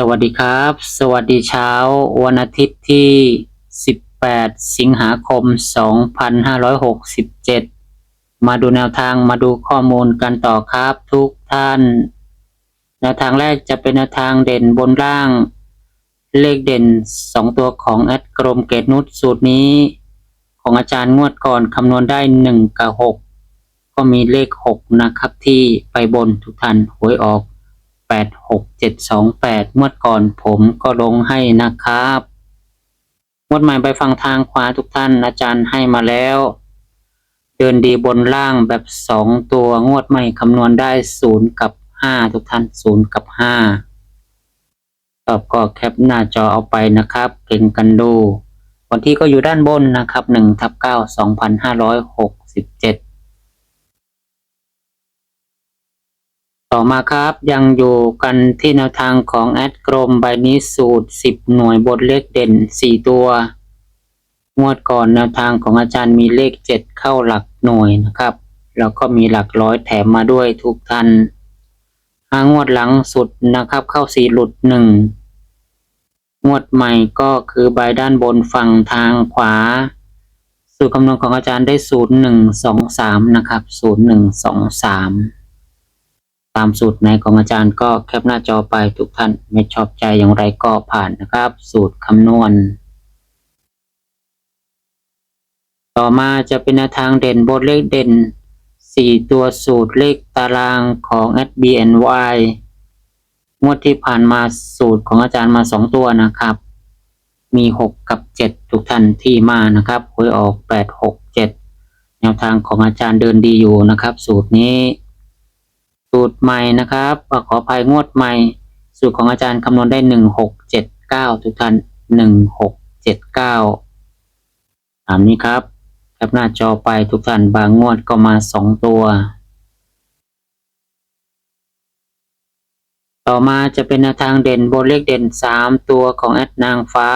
สวัสดีครับ สวัสดีเช้าวันอาทิตย์ที่ 18 สิงหาคม 2567 มาดูแนวทางมาดูข้อมูลกันต่อครับทุกท่าน แนวทางแรกจะเป็นแนวทางเด่นบนล่าง เลขเด่น 2 ตัวของแอดกรมเกตนุชสูตรนี้ ของอาจารย์งวดก่อนคำนวณได้ 1 กับ 6 ก็มีเลข 6 นะครับที่ไปบนทุกท่านหวยออก 86728งวดก่อนผมก็ลงให้นะครับงวดใหม่ไปฟังทางขวาทุกท่านอาจารย์ให้มาแล้ว เดินดีบนล่างแบบ 2 ตัวงวดใหม่คำนวณได้ 0 กับ 5 ทุกท่าน 0 กับ 5ตอบก็แคปหน้าจอเอาไปนะครับเก่งกันดูวันที่ก็อยู่ด้านบนนะครับ1ทับ9 2567 ต่อมาครับยังอยู่กันที่แนวทางของแอดกรมใบนี้สูตร 10 หน่วยบทเลขเด่น 4 ตัว งวดก่อนแนวทางของอาจารย์มีเลข 7 เข้าหลักหน่วยนะครับ แล้วก็มีหลักร้อยแถมมาด้วยทุกท่านหางวดหลังสุดนะครับเข้าสีหลุด 1 งวดใหม่ก็คือใบด้านบนฝั่งทางขวา สูตรคำนวณของอาจารย์ได้ 0123 นะครับ 0123 ตามสูตรไหนของอาจารย์ก็แคปหน้าจอไปทุกท่านไม่ชอบใจอย่างไรก็ผ่านนะครับ สูตรคำนวณ ต่อมาจะเป็นแนวทางเด่นบทเลขเด่น 4 ตัวสูตรเลขตารางของ SBNY งวดที่ผ่านมาสูตรของอาจารย์มา 2 ตัวนะครับ มี 6 กับ 7 ทุกท่านที่มานะครับหวยออก 8 6 7 แนวทางของอาจารย์เดินดีอยู่นะครับ สูตรนี้ สูตรใหม่นะครับขออภัยงวดใหม่ สูตรของอาจารย์คำนวณได้หนึ่งหกเจ็ดเก้าทุกท่านหนึ่งหกเจ็ดเก้าตามนี้ครับแคปหน้าจอไปทุกท่านบางงวดก็มาสองตัว ต่อมาจะเป็นแนวทางเด่นบนเลขเด่นสามตัวของแอดนางฟ้า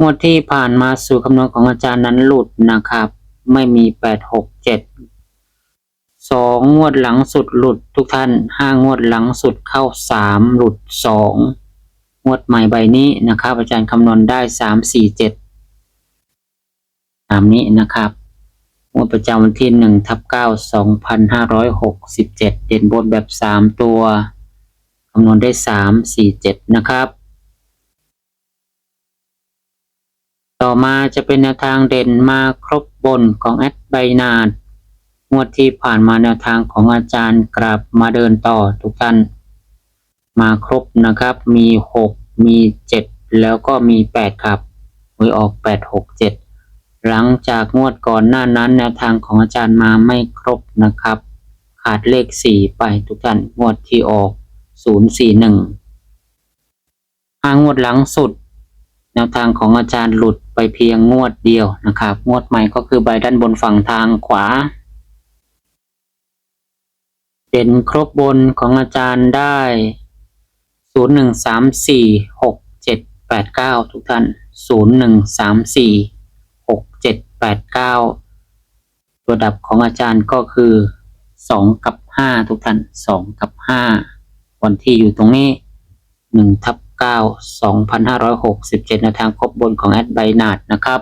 งวดที่ผ่านมาสู่คำนวณของอาจารย์นั้นหลุดนะครับ ไม่มีแปดหกเจ็ด สองงวดหลังสุดหลุดทุกท่านห้างวดหลังสุดเข้าสามหลุดสองงวดใหม่ใบนี้นะครับอาจารย์คำนวณได้สามสี่เจ็ดตามนี้นะครับงวดประจำวันที่หนึ่งทับเก้าสองพันห้าร้อยหกสิบเจ็ดเด่นบนแบบสามตัวคำนวณได้สามสี่เจ็ดนะครับ ต่อมาจะเป็นแนวทางเด่นมาครบบนของแอดไบนาด งวดที่ผ่านมาแนวทางของอาจารย์กลับมาเดินต่อทุกท่าน มาครบนะครับ มีหกมีเจ็ดแล้วก็มีแปดครับหวยออกแปดหกเจ็ดหลังจากงวดก่อนหน้านั้น แนวทางของอาจารย์มาไม่ครบนะครับ ขาดเลขสี่ไปทุกท่าน งวดที่ออกศูนย์สี่หนึ่งห้างวดหลังสุด แนวทางของอาจารย์หลุดไปเพียงงวดเดียวนะครับ งวดใหม่ก็คือใบด้านบนฝั่งทางขวา เด่นครบบนของอาจารย์ได้ศูนย์หนึ่งสามสี่หกเจ็ดแปดเก้าทุกท่านศูนย์หนึ่งสามสี่หกเจ็ดแปดเก้าตัวดับของอาจารย์ก็คือสองกับห้าทุกท่านสองกับห้าวันที่อยู่ตรงนี้หนึ่งทับเก้าสองพันห้าร้อยหกสิบเจ็ดในทางครบบนของแอดไบนาดนะครับ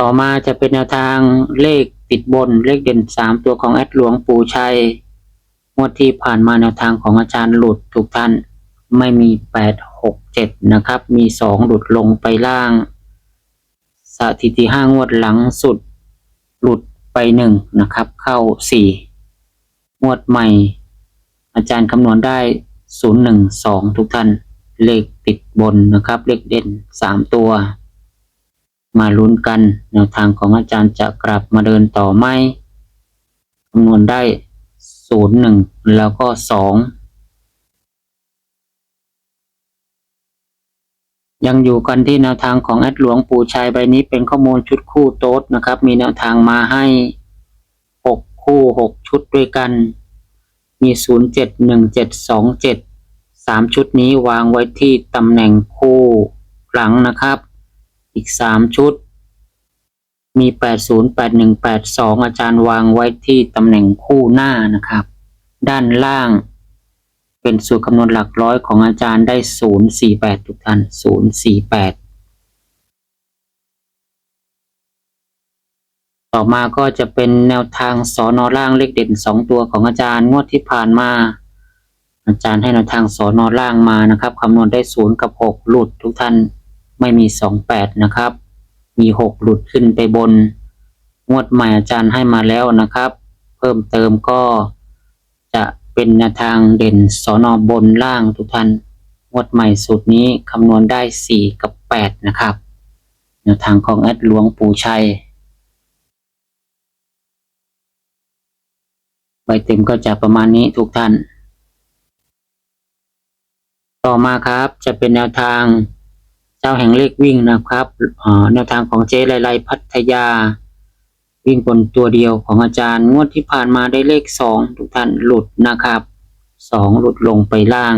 ต่อมาจะเป็นแนวทางเลขติดบนเลขเด่นสามตัวของแอดหลวงปู่ชัยงวดที่ผ่านมาแนวทางของอาจารย์หลุดทุกท่านไม่มีแปดหกเจ็ดนะครับ มีสองหลุดลงไปล่าง สถิติห้างวดหลังสุด หลุดไปหนึ่งนะครับ เข้าสี่งวดใหม่ อาจารย์คำนวณได้ศูนย์หนึ่งสองทุกท่านเลขติดบนนะครับ เลขเด่นสามตัว มาลุ้นกัน แนวทางของอาจารย์จะกลับมาเดินต่อไหมคำนวณได้ศูนย์หนึ่งแล้วก็สองยังอยู่กันที่แนวทางของแอดหลวงปู่ชัยใบนี้เป็นข้อมูลชุดคู่โต๊ดนะครับ มีแนวทางมาให้หกคู่หกชุดด้วยกัน มีศูนย์เจ็ดหนึ่งเจ็ดสองเจ็ดสามชุดนี้วางไว้ที่ตำแหน่งคู่หลังนะครับ อีกสามชุด มีแปดศูนย์แปดหนึ่งแปดสองอาจารย์วางไว้ที่ตำแหน่งคู่หน้านะครับ ด้านล่าง เป็นสูตรคำนวณหลักร้อยของอาจารย์ได้ศูนย์สี่แปดทุกท่านศูนย์สี่แปดต่อมาก็จะเป็นแนวทางสอนอล่างเลขเด่นสองตัวของอาจารย์งวดที่ผ่านมา อาจารย์ให้แนวทางสอนอล่างมานะครับคำนวณได้ศูนย์กับหกหลุดทุกท่าน ไม่มีสองแปดนะครับ มีหกหลุดขึ้นไปบน งวดใหม่อาจารย์ให้มาแล้วนะครับ เพิ่มเติมก็จะเป็นแนวทางเด่นสอนอบนล่างทุกท่านงวดใหม่สูตรนี้คำนวณได้สี่กับแปดนะครับแนวทางของแอดหลวงปู่ชัย ใบเต็มก็จะประมาณนี้ทุกท่าน ต่อมาครับจะเป็นแนวทาง เจ้าแห่งเลขวิ่งนะครับแนวทางของเจ๊ไลไลพัทยา วิ่งบนตัวเดียวของอาจารย์ งวดที่ผ่านมาได้เลขสองทุกท่านหลุดนะครับสองหลุดลงไปล่าง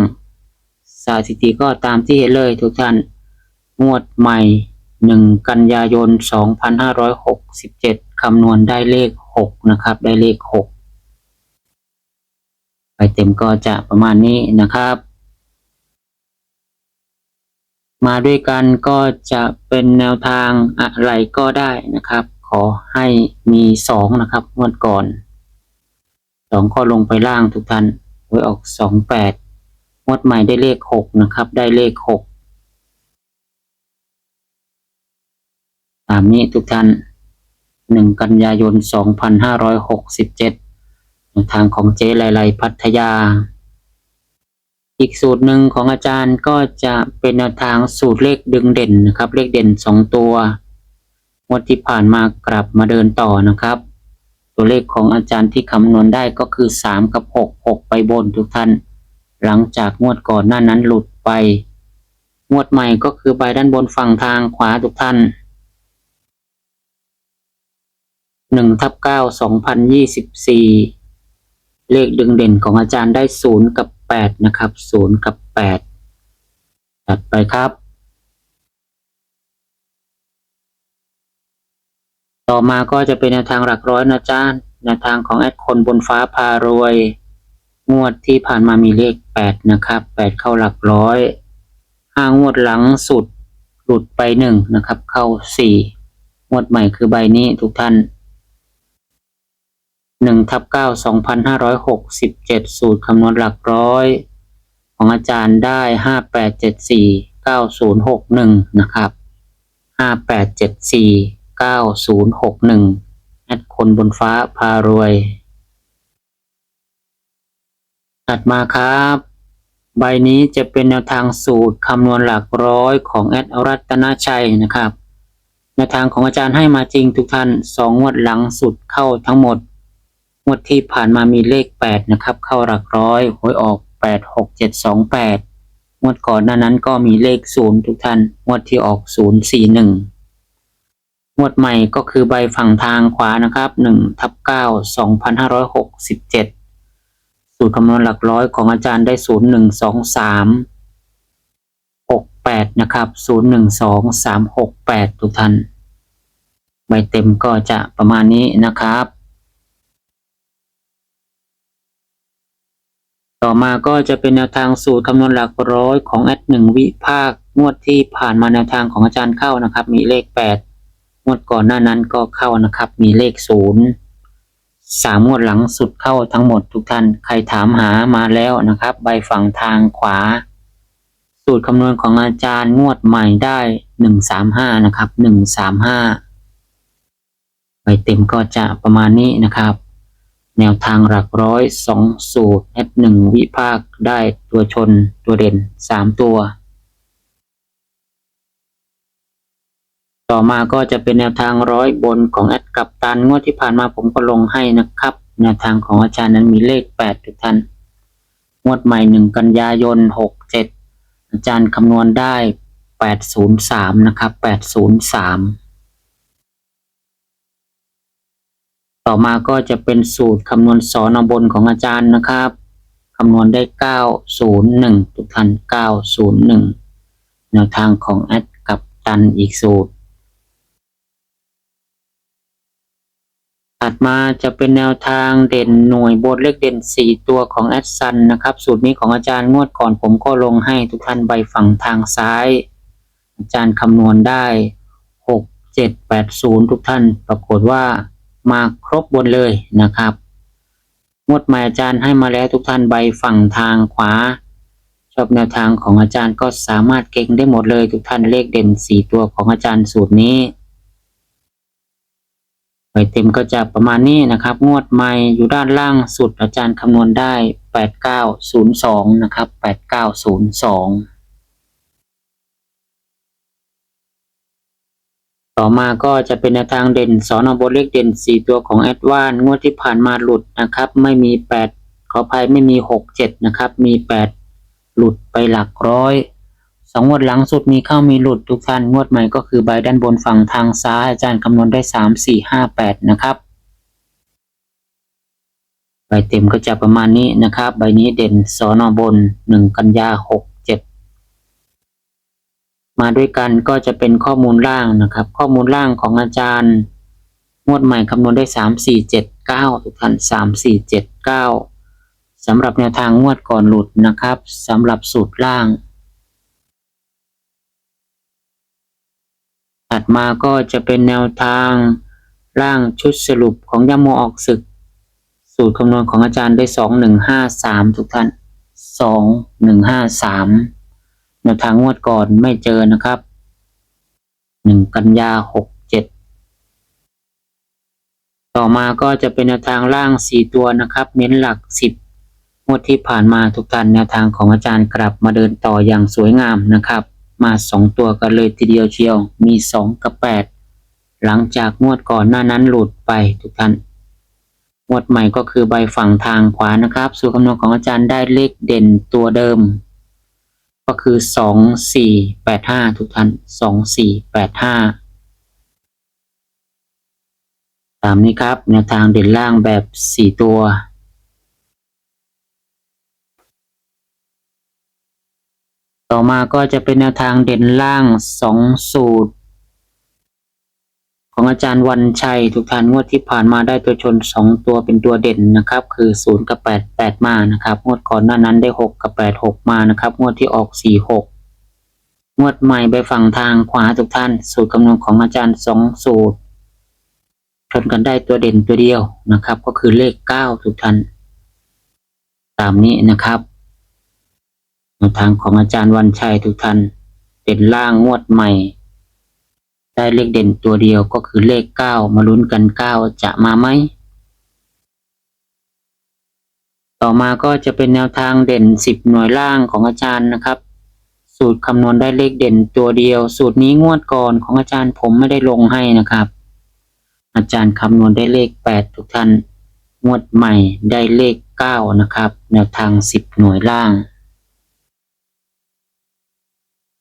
สถิติก็ตามที่เห็นเลยทุกท่าน งวดใหม่หนึ่งกันยายนสองพันห้าร้อยหกสิบเจ็ดคำนวณได้เลขหกนะครับ ได้เลขหกไปเต็มก็จะประมาณนี้นะครับ มาด้วยกันก็จะเป็นแนวทางอะไรก็ได้นะครับ ขอให้มีสองนะครับงวดก่อนสองก็ลงไปล่างทุกท่านไว้ออกสองแปดงวดใหม่ได้เลขหกนะครับ ได้เลขหกตามนี้ทุกท่านหนึ่งกันยายนสองพันห้าร้อยหกสิบเจ็ดทางของเจ๊ไลไลพัทยา อีกสูตรหนึ่งของอาจารย์ก็จะเป็นแนวทางสูตรเลขดึงเด่นนะครับ เลขเด่นสองตัวงวดที่ผ่านมากลับมาเดินต่อนะครับ ตัวเลขของอาจารย์ที่คำนวณได้ก็คือสามกับหกหกไปบนทุกท่าน หลังจากงวดก่อนหน้านั้นหลุดไป งวดใหม่ก็คือใบด้านบนฝั่งทางขวาทุกท่านหนึ่งทับเก้าสองพันยี่สิบสี่เลขดึงเด่นของอาจารย์ได้ศูนย์กับ แปดนะครับศูนย์กับแปดตัดไปครับ ต่อมาก็จะเป็นแนวทางหลักร้อยนะจ๊ะแนวทางของแอดคนบนฟ้าพารวย งวดที่ผ่านมามีเลขแปดนะครับแปดเข้าหลักร้อยห้างวดหลังสุดหลุดไปหนึ่งนะครับ เข้าสี่งวดใหม่คือใบนี้ทุกท่าน หนึ่งทับเก้าสองพันห้าร้อยหกสิบเจ็ดสูตรคำนวณหลักร้อย ของอาจารย์ได้ห้าแปดเจ็ดสี่เก้าศูนย์หกหนึ่งนะครับห้าแปดเจ็ดสี่เก้าศูนย์หกหนึ่งแอดคนบนฟ้าพารวย ถัดมาครับ ใบนี้จะเป็นแนวทางสูตรคำนวณหลักร้อยของแอดรัตนาชัยนะครับแนวทางของอาจารย์ให้มาจริงทุกท่านสองงวดหลังสุดเข้าทั้งหมด งวดที่ผ่านมามีเลขแปดนะครับ เข้าหลักร้อยหวยออกแปดหกเจ็ดสองวดก่อนหน้านั้นก็มีเลขศูนย์ทุกท่าน งวดที่ออกศูนย์สี่หนึ่งวดใหม่ก็คือใบฝั่งทางขวานะครับหนึ่งทับเก้าสองพันห้าร้อยหกสิบเจ็ดสูตรคำนวณหลักร้อยของอาจารย์ได้ศูนย์หนึ่งสองสามหกแปดนะครับศูนย์หนึ่งสองสามหกแปดทุกท่าน ใบเต็มก็จะประมาณนี้นะครับ ต่อมาก็จะเป็นแนวทางสูตรคำนวณหลักร้อยของแอดหนึ่งวิภาคงวดที่ผ่านมาแนวทางของอาจารย์เข้านะครับ มีเลขแปดงวดก่อนหน้านั้นก็เข้านะครับ มีเลขศูนย์สามงวดหลังสุดเข้าทั้งหมดทุกท่านใครถามหามาแล้วนะครับ ใบฝั่งทางขวา สูตรคำนวณของอาจารย์งวดใหม่ได้หนึ่งสามห้านะครับหนึ่งสามห้าใบเต็มก็จะประมาณนี้นะครับ แนวทางหลักร้อยสองสูตรแอดหนึ่งวิภาคได้ตัวชนตัวเด่นสามตัว ต่อมาก็จะเป็นแนวทางร้อยบนของแอดกับตันงวดที่ผ่านมาผมก็ลงให้นะครับ แนวทางของอาจารย์นั้นมีเลขแปดทุกท่านงวดใหม่หนึ่งกันยายนหกเจ็ดอาจารย์คำนวณได้แปดศูนย์สามนะครับแปดศูนย์สาม ต่อมาก็จะเป็นสูตรคำนวณสอนบนของอาจารย์นะครับคำนวณได้เก้าศูนย์หนึ่งทุกท่านเก้าศูนย์หนึ่งแนวทางของแอดกับตันอีกสูตร ถัดมาจะเป็นแนวทางเด่นหน่วยบนเลขเด่น 4 ตัวของแอดซันนะครับ สูตรนี้ของอาจารย์งวดก่อนผมก็ลงให้ทุกท่านใบฝั่งทางซ้าย อาจารย์คำนวณได้ 6 7 8 0 ทุกท่านปรากฏว่า มาครบบนเลยนะครับงวดใหม่อาจารย์ให้มาแล้วทุกท่านใบฝั่งทางขวา ชอบแนวทางของอาจารย์ก็สามารถเก่งได้หมดเลยทุกท่านเลขเด่น 4 ตัวของอาจารย์สูตรนี้ใบเต็มก็จะประมาณนี้นะครับ งวดใหม่อยู่ด้านล่างสุดอาจารย์คำนวณได้ 8902 นะครับ 8902 ต่อมาก็จะเป็นแนวทางเด่นสอนอบนเลขเด่น 4 ตัวของแอดวานงวดที่ผ่านมาหลุดนะครับ ไม่มี 8 ขออภัยไม่มี 6 7 นะครับ มี 8 หลุดไปหลักร้อยสองงวดหลังสุดมีเข้ามีหลุดทุกท่านงวดใหม่ก็คือใบด้านบนฝั่งทางซ้ายอาจารย์คำนวณได้สามสี่ห้าแปดนะครับใบเต็มก็จะประมาณนี้นะครับ ใบนี้เด่นสอนอบนหนึ่งกันยาหก มาด้วยกันก็จะเป็นข้อมูลล่างนะครับ ข้อมูลล่างของอาจารย์ งวดใหม่คำนวณได้ 3 4 7 9 ทุกท่าน 3 4 7 9สำหรับแนวทางงวดก่อนหลุดนะครับสำหรับสูตรล่าง ถัดมาก็จะเป็นแนวทางล่างชุดสรุปของยาโมออกศึก สูตรคำนวณของอาจารย์ได้ 2153 ทุกท่าน 2153 แนวทางงวดก่อนไม่เจอนะครับหนึ่งกันยาหกเจ็ดต่อมาก็จะเป็นแนวทางล่างสี่ตัวนะครับ เน้นหลักสิบงวดที่ผ่านมาทุกท่านแนวทางของอาจารย์กลับมาเดินต่ออย่างสวยงามนะครับ มาสองตัวกันเลยทีเดียวเชียวมีสองกับแปดหลังจากงวดก่อนหน้านั้นหลุดไปทุกท่านงวดใหม่ก็คือใบฝั่งทางขวานะครับ สูตรคำนวณของอาจารย์ได้เลขเด่นตัวเดิม ก็คือสองสี่แปดห้าทุกท่านสองสี่แปดห้าตามนี้ครับแนวทางเด่นล่างแบบสี่ตัวต่อมาก็จะเป็นแนวทางเด่นล่างสองสูตร ของอาจารย์วันชัย ทุกท่านงวดที่ผ่านมาได้ตัวชนสองตัวเป็นตัวเด่นนะครับ คือศูนย์กับแปดแปดมานะครับงวดก่อนหน้านั้นได้หกกับแปดหกมานะครับงวดที่ออกสี่หกงวดใหม่ไปฝั่งทางขวาทุกท่าน สูตรคำนวณของอาจารย์สองสูตรชนกันได้ตัวเด่นตัวเดียวนะครับ ก็คือเลขเก้าทุกท่าน ตามนี้นะครับทางของอาจารย์วันชัยทุกท่านเด่นล่างงวดใหม่ ได้เลขเด่นตัวเดียวก็คือเลขเก้ามาลุ้นกันเก้าจะมาไหม ต่อมาก็จะเป็นแนวทางเด่นสิบหน่วยล่างของอาจารย์นะครับ สูตรคำนวณได้เลขเด่นตัวเดียว สูตรนี้งวดก่อนของอาจารย์ผมไม่ได้ลงให้นะครับ อาจารย์คำนวณได้เลขแปดทุกท่านงวดใหม่ได้เลขเก้านะครับ แนวทางสิบหน่วยล่าง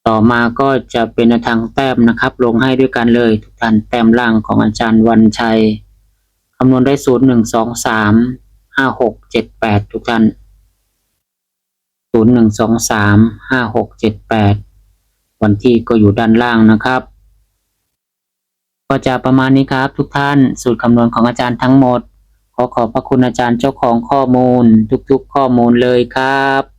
ต่อมาก็จะเป็นทางแต้มนะครับ ลงให้ด้วยกันเลย ทุกท่านแต้มล่างของอาจารย์วันชัยคำนวณได้ศูนย์หนึ่งสองสามห้าหกเจ็ดแปดทุกท่านศูนย์หนึ่งสองสามห้าหกเจ็ดแปดวันที่ก็อยู่ด้านล่างนะครับ ก็จะประมาณนี้ครับ ทุกท่านสูตรคำนวณของอาจารย์ทั้งหมด ขอขอบพระคุณอาจารย์เจ้าของข้อมูล ทุกๆข้อมูลเลยครับ